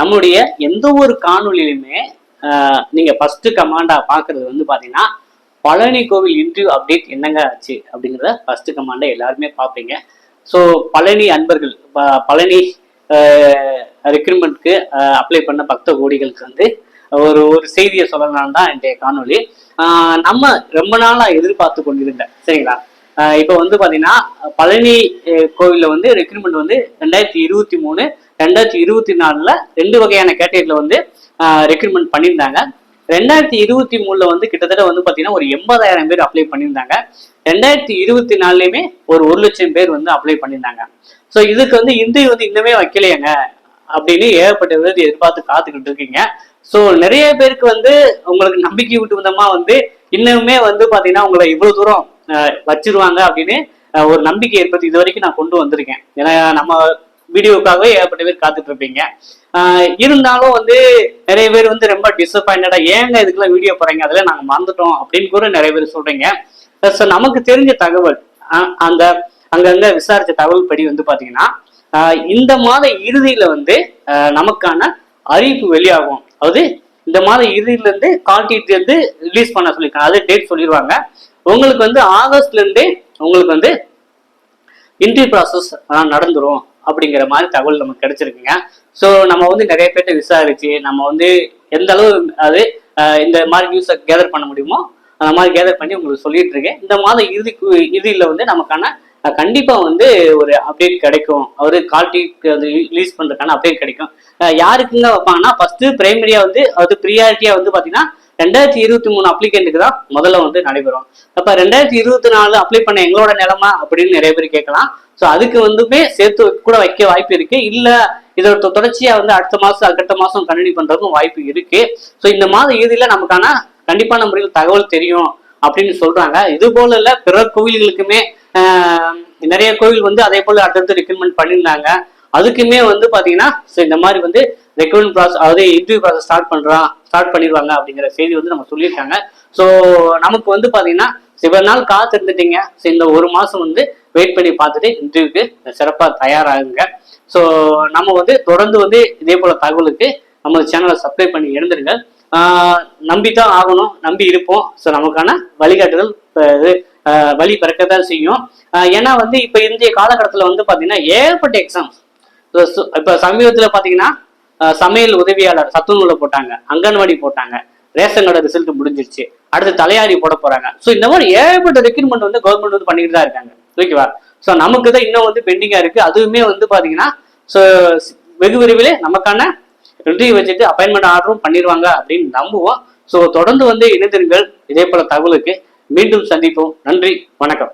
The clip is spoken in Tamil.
நம்மளுடைய எந்த ஒரு காணொலியிலுமே ஆஹ், நீங்க ஃபர்ஸ்ட் கமாண்டா பாக்குறது வந்து பாத்தீங்கன்னா பழனி கோவில் இன்டர்வியூ அப்டேட் என்னங்க ஆச்சு அப்படிங்கிறத ஃபர்ஸ்ட் கமாண்டா எல்லாருமே பார்ப்பீங்க ஸோ பழனி அன்பர்கள் பழனி ரெக்ரூட்மெண்ட்க்கு அப்ளை பண்ண பக்த கோடிகளுக்கு வந்து ஒரு ஒரு செய்தியை சொல்லலாம் தான் இன்றைய காணொளி. ஆஹ், நம்ம ரொம்ப நாளா எதிர்பார்த்து கொண்டிருந்தேன் சரிங்களா? ஆஹ், இப்போ வந்து பாத்தீங்கன்னா பழனி கோவிலில் கோவில்ல வந்து ரெக்ரூட்மெண்ட் வந்து ரெண்டாயிரத்தி இருபத்தி மூணு ரெண்டாயிரத்தி இருபத்தி நாலுல ரெண்டு வகையான கேட்டகரியில வந்து ரெக்ரூட்மெண்ட் பண்ணியிருந்தாங்க. ரெண்டாயிரத்தி இருபத்தி மூணுல வந்து கிட்டத்தட்ட வந்து பாத்தீங்கன்னா ஒரு எண்பதாயிரம் பேர் அப்ளை பண்ணியிருந்தாங்க. ரெண்டாயிரத்தி இருபத்தி நாலுலயுமே ஒரு ஒரு லட்சம் பேர் வந்து அப்ளை பண்ணியிருந்தாங்க. ஸோ இதுக்கு வந்து இந்திய வந்து இன்னுமே வைக்கலையாங்க. அப்படின்னு ஏகப்பட்ட விதத்தை எதிர்பார்த்து காத்துக்கிட்டு இருக்கீங்க. ஸோ நிறைய பேருக்கு வந்து உங்களுக்கு நம்பிக்கை விட்டு விதமா வந்து இன்னுமே வந்து பாத்தீங்கன்னா உங்களை இவ்வளவு தூரம் அஹ், வச்சிருவாங்க அப்படின்னு ஒரு நம்பிக்கை ஏற்படுத்தி இது வரைக்கும் நான் கொண்டு வந்திருக்கேன். ஏன்னா நம்ம வீடியோக்காகவே ஏகப்பட்ட பேர் காத்துட்டு இருப்பீங்க இருந்தாலும் வந்து நிறைய பேர் வந்து ரொம்ப டிசப்பாயின்டா ஏங்க இதுக்கெல்லாம் வீடியோ போறீங்க அதெல்லாம் நாங்க மறந்துட்டோம். அப்படின்னு கூட நிறைய பேர் சொல்றீங்க. ஸோ நமக்கு தெரிஞ்ச தகவல் அந்த அங்கங்க விசாரிச்ச தகவல் படி வந்து பாத்தீங்கன்னா இந்த மாத இறுதியில வந்து நமக்கான அறிவிப்பு வெளியாகும். அதாவது இந்த மாத இறுதியில இருந்து கால்டீட் வந்து ரிலீஸ் பண்ண சொல்லியிருக்காங்க அது டேட் சொல்லிடுவாங்க உங்களுக்கு வந்து ஆகஸ்ட்ல இருந்து உங்களுக்கு வந்து இன்டர்வியூ ப்ராசஸ் நடந்துரும். அப்படிங்கிற மாதிரி தகவல் நமக்கு கிடைச்சிருக்குங்க. ஸோ நம்ம வந்து நிறைய பேர்ட்ட விசாரிச்சு நம்ம வந்து எந்த அளவு அது இந்த மாதிரி நியூஸை கேதர் பண்ண முடியுமோ அந்த மாதிரி கேதர் பண்ணி உங்களுக்கு சொல்லிட்டு இருக்கேன். இந்த மாதம் இறுதி இறுதியில் வந்து நமக்கான கண்டிப்பாக வந்து ஒரு அப்டேட் கிடைக்கும். அவர் கால்டி அது ரிலீஸ் பண்ணுறதுக்கான அப்டேட் கிடைக்கும். யாருக்குங்க வைப்பாங்கன்னா ஃபர்ஸ்ட் ப்ரைமரியாக வந்து அது ப்ரியாரிட்டியாக வந்து பார்த்தீங்கன்னா ரெண்டாயிரத்தி இருபத்தி மூணு அப்ளிகேண்ட்டுக்கு தான் முதல்ல வந்து நடைபெறும். அப்ப ரெண்டாயிரத்தி இருபத்தி நாலு அப்ளை பண்ண எங்களோட நிலைமை அப்படின்னு நிறைய பேர் கேட்கலாம். ஸோ அதுக்கு வந்துமே சேர்த்து கூட வைக்க வாய்ப்பு இருக்கு. இல்ல இதோட தொடர்ச்சியா வந்து அடுத்த மாசம் அடுத்த மாசம் கண்டினியூ பண்றதுக்கும் வாய்ப்பு இருக்கு. ஸோ இந்த மாத இறுதியில நமக்கான கண்டிப்பான முறையில் தகவல் தெரியும் அப்படின்னு சொல்றாங்க. இது போல இல்ல பிற கோவில்களுக்குமே நிறைய கோவில் வந்து அதே போல அடுத்தடுத்து ரெக்கமெண்ட் பண்ணியிருந்தாங்க. அதுக்குமே வந்து பாத்தீங்கன்னா இந்த மாதிரி வந்து ரெக்ரூட்மெண்ட் ப்ராசஸ் அதாவது இன்டர்வியூ ப்ராசஸ் ஸ்டார்ட் பண்றான் ஸ்டார்ட் பண்ணிடுவாங்க அப்படிங்கிற செய்தி வந்து நம்ம சொல்லியிருக்காங்க. ஸோ நமக்கு வந்து பாத்தீங்கன்னா சிவ நாள் காத்து இருந்துட்டீங்க. ஸோ இந்த ஒரு மாசம் வந்து வெயிட் பண்ணி பார்த்துட்டு இன்டர்வியூக்கு சிறப்பாக தயாராகுங்க. ஸோ நம்ம வந்து தொடர்ந்து வந்து இதே போல தகவலுக்கு நம்ம சேனலை சப்ஸ்கிரைப் பண்ணி எழுந்துருங்க நம்பி தான் ஆகணும் நம்பி இருப்போம். ஸோ நமக்கான வழிகாட்டுதல் இது வழி பிறக்கத்தான் செய்யும். ஏன்னா வந்து இப்போ இந்திய காலகட்டத்தில் வந்து பார்த்தீங்கன்னா ஏகப்பட்ட எக்ஸாம்ஸ் இப்போ சமீபத்தில் பார்த்தீங்கன்னா சமையல் உதவியாளர் சத்துணவுல போட்டாங்க அங்கன்வாடி போட்டாங்க. ரேஷன் கடை ரிசல்ட் முடிஞ்சிருச்சு. அடுத்து தலையாரி போட போறாங்க. ஸோ இந்த மாதிரி ஏகப்பட்ட ரெக்ரூட்மெண்ட் வந்து கவர்மெண்ட் வந்து பண்ணிட்டு தான் இருக்காங்க. ஓகேவா ஸோ நமக்கு தான் இன்னும் வந்து பெண்டிங்கா இருக்கு. அதுவுமே வந்து பாத்தீங்கன்னா ஸோ வெகு விரைவில் நமக்கான இன்டர்வியூ வச்சுட்டு அப்பாயின்மெண்ட் ஆர்டரும் பண்ணிடுவாங்க அப்படின்னு நம்புவோம். ஸோ தொடர்ந்து வந்து இணைந்திருங்கள். இதே போல தகவலுக்கு மீண்டும் சந்திப்போம். நன்றி. வணக்கம்.